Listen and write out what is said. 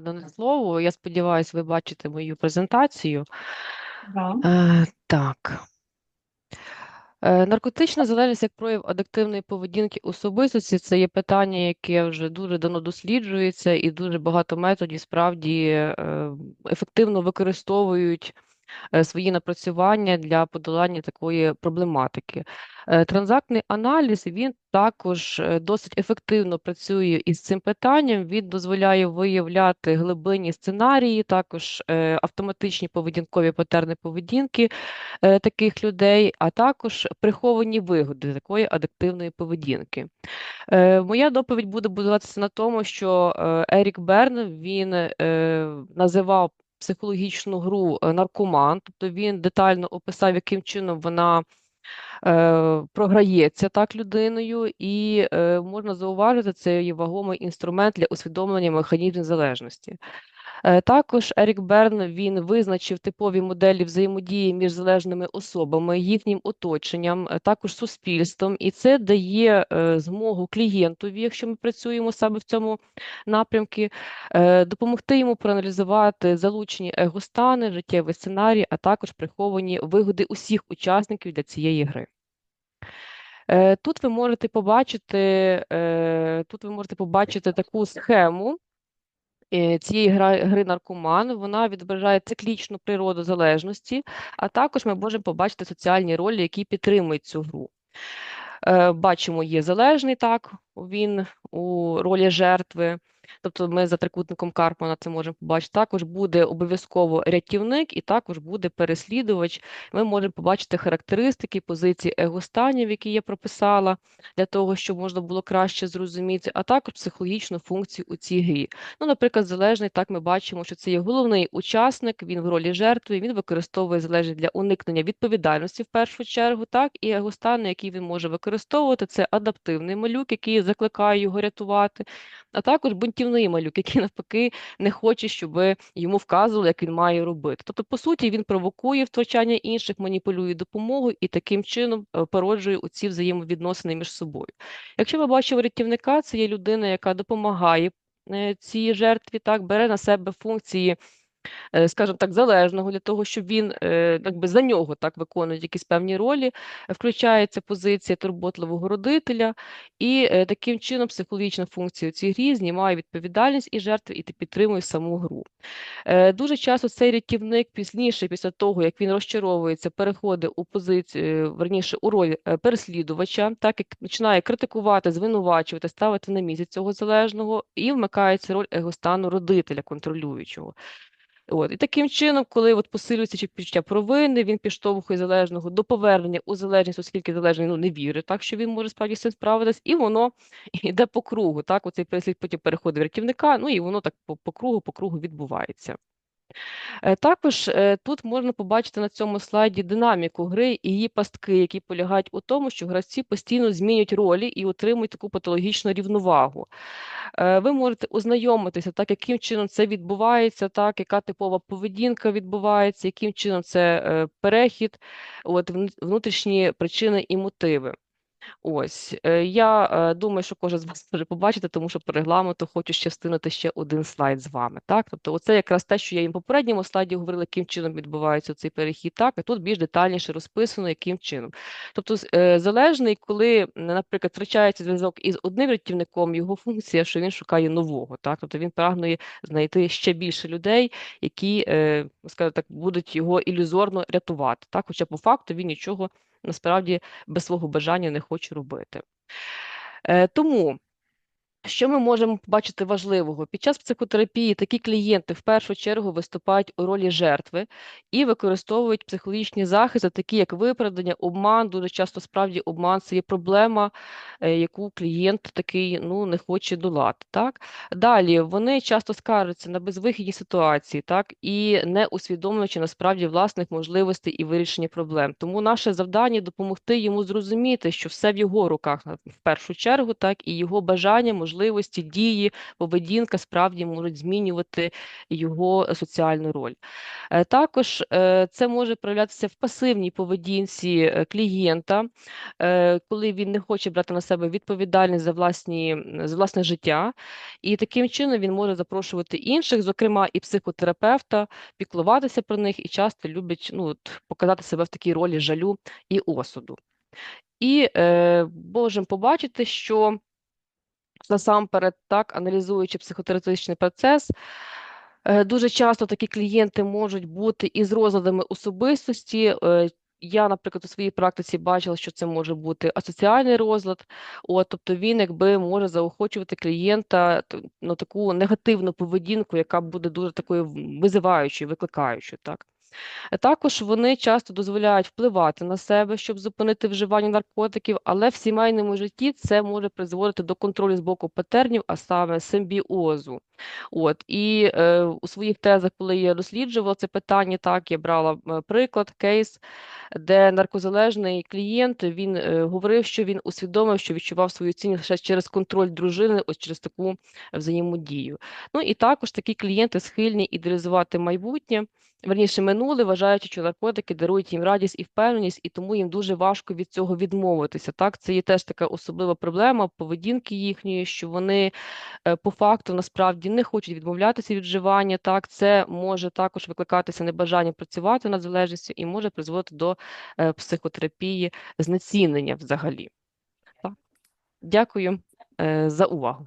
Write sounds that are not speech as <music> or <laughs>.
надане слово. Я сподіваюся, ви бачите мою презентацію. Да. Е, так. Е, Наркотична залежність як прояв адаптивної поведінки особистості це є питання, яке вже дуже давно досліджується, і дуже багато методів справді е, ефективно використовують свої напрацювання для подолання такої проблематики. Е, Транзактний аналіз він також е, досить ефективно працює із цим питанням. Він дозволяє виявляти глибинні сценарії, також е, автоматичні поведінкові патерни поведінки е, таких людей, а також приховані вигоди такої адаптивної поведінки. Е, Моя доповідь буде будуватися на тому, що е, Ерік Берн він е, називав психологічну гру е, наркоман, тобто він детально описав, яким чином вона е, програється так людиною, і е, можна зауважити, це є вагомий інструмент для усвідомлення механізмів залежності. Е, Також Ерік Берн він визначив типові моделі взаємодії між залежними особами, їхнім оточенням, е, також суспільством, і це дає е, змогу клієнтові, якщо ми працюємо саме в цьому напрямку, допомогти йому проаналізувати залучені егостани, життєві сценарії, а також приховані вигоди усіх учасників для цієї гри. Тут ви можете побачити, тут ви можете побачити таку схему цієї гра- гри наркоман. Вона відображає циклічну природу залежності, а також ми можемо побачити соціальні ролі, які підтримують цю гру. Е, Бачимо, є залежний так, він у ролі жертви. Тобто ми за трикутником Карпмана це можемо побачити. Також буде обов'язково рятівник і також буде переслідувач. Ми можемо побачити характеристики позиції егостанів, які я прописала, для того, щоб можна було краще зрозуміти, а також психологічну функцію у цій грі. Ну, наприклад, залежний, так ми бачимо, що це є головний учасник, він в ролі жертви, він використовує залежність для уникнення відповідальності в першу чергу, так, і егостани, які він може використовувати, це адаптивний малюк, який закликає його рятувати, а також бунтівний малюк, який навпаки не хоче, щоб йому вказували, як він має робити. Тобто, по суті, він провокує втручання інших, маніпулює допомогою і таким чином е, породжує оці взаємовідносини між собою. Якщо ми бачимо рятівника, це є людина, яка допомагає е, цій жертві, так бере на себе функції. Е, Скажімо так, залежного для того, щоб він е, якби за нього так виконує якісь певні ролі, е, включається позиція турботливого родителя, і е, таким чином психологічна функція у цій грі знімає відповідальність і жертви, і підтримує саму гру. Е, Дуже часто цей рятівник пізніше, після того, як він розчаровується, переходить у позицію, е, верніше, у роль е, переслідувача, так як починає критикувати, звинувачувати, ставити на місяць цього залежного, і вмикається роль егостану родителя контролюючого. От. І таким чином, коли от посилюється чи почуття провини, він підштовхує залежного до повернення у залежність, оскільки залежний ну, не вірить, так, що він може справді з цим справитись, і воно <laughs> йде по кругу. Так, оцей переслід потім переходить в рятівника, ну і воно так по, по кругу, по кругу відбувається. Е, Також е, тут можна побачити на цьому слайді динаміку гри і її пастки, які полягають у тому, що гравці постійно змінюють ролі і отримують таку патологічну рівновагу. Е, Ви можете ознайомитися, так, яким чином це відбувається, так, яка типова поведінка відбувається, яким чином це перехід, от, внутрішні причини і мотиви. Ось е, я е, думаю, що кожен з вас <laughs> може побачити, тому що по регламенту хочу ще встигнути ще один слайд з вами. Так, тобто, оце якраз те, що я їм в попередньому слайді говорила, яким чином відбувається цей перехід. Так, а тут більш детальніше розписано, яким чином. Тобто, е, залежний, коли, наприклад, втрачається зв'язок із одним рятівником, його функція, що він шукає нового. Так, тобто він прагнує знайти ще більше людей, які, е, скажімо так, будуть його ілюзорно рятувати. Так, хоча по факту він нічого насправді без свого бажання не хочу робити. Е, Тому, що ми можемо побачити важливого? Під час психотерапії такі клієнти в першу чергу виступають у ролі жертви і використовують психологічні захисти, такі як виправдання, обман. Дуже часто справді обман це є проблема, е, яку клієнт такий ну, не хоче долати. Так? Далі вони часто скаржаться на безвихідні ситуації, так, і не усвідомлюючи насправді власних можливостей і вирішення проблем. Тому наше завдання допомогти йому зрозуміти, що все в його руках в першу чергу, так, і його бажання, можливості, дії, поведінка справді можуть змінювати його соціальну роль. Е, Також е, це може проявлятися в пасивній поведінці е, клієнта, коли він не хоче брати на себе відповідальність за власні, за власне життя, і таким чином він може запрошувати інших, зокрема і психотерапевта, піклуватися про них і часто любить ну, показати себе в такій ролі жалю і осуду. І е, можемо побачити, що насамперед, так, аналізуючи психотерапевтичний процес, е, дуже часто такі клієнти можуть бути із розладами особистості. Е, я, наприклад, у своїй практиці бачила, що це може бути асоціальний розлад, от, тобто він якби може заохочувати клієнта ну, таку негативну поведінку, яка буде дуже такою визиваючою, викликаючою. Так. Також вони часто дозволяють впливати на себе, щоб зупинити вживання наркотиків, але в сімейному житті це може призводити до контролю з боку патернів, а саме симбіозу. От і е, у своїх тезах, коли я досліджувала це питання, так я брала е, приклад, кейс, де наркозалежний клієнт він е, говорив, що він усвідомив, що відчував свою цінність лише через контроль дружини, ось через таку взаємодію. Ну і також такі клієнти схильні ідеалізувати майбутнє. Верніше минуле, вважаючи, що наркотики дарують їм радість і впевненість, і тому їм дуже важко від цього відмовитися. Так, це є теж така особлива проблема поведінки їхньої, що вони е, по факту насправді не хочуть відмовлятися від вживання. Так, це може також викликатися небажання працювати над залежністю і може призводити до е, психотерапії знецінення взагалі. Так. Дякую е, за увагу.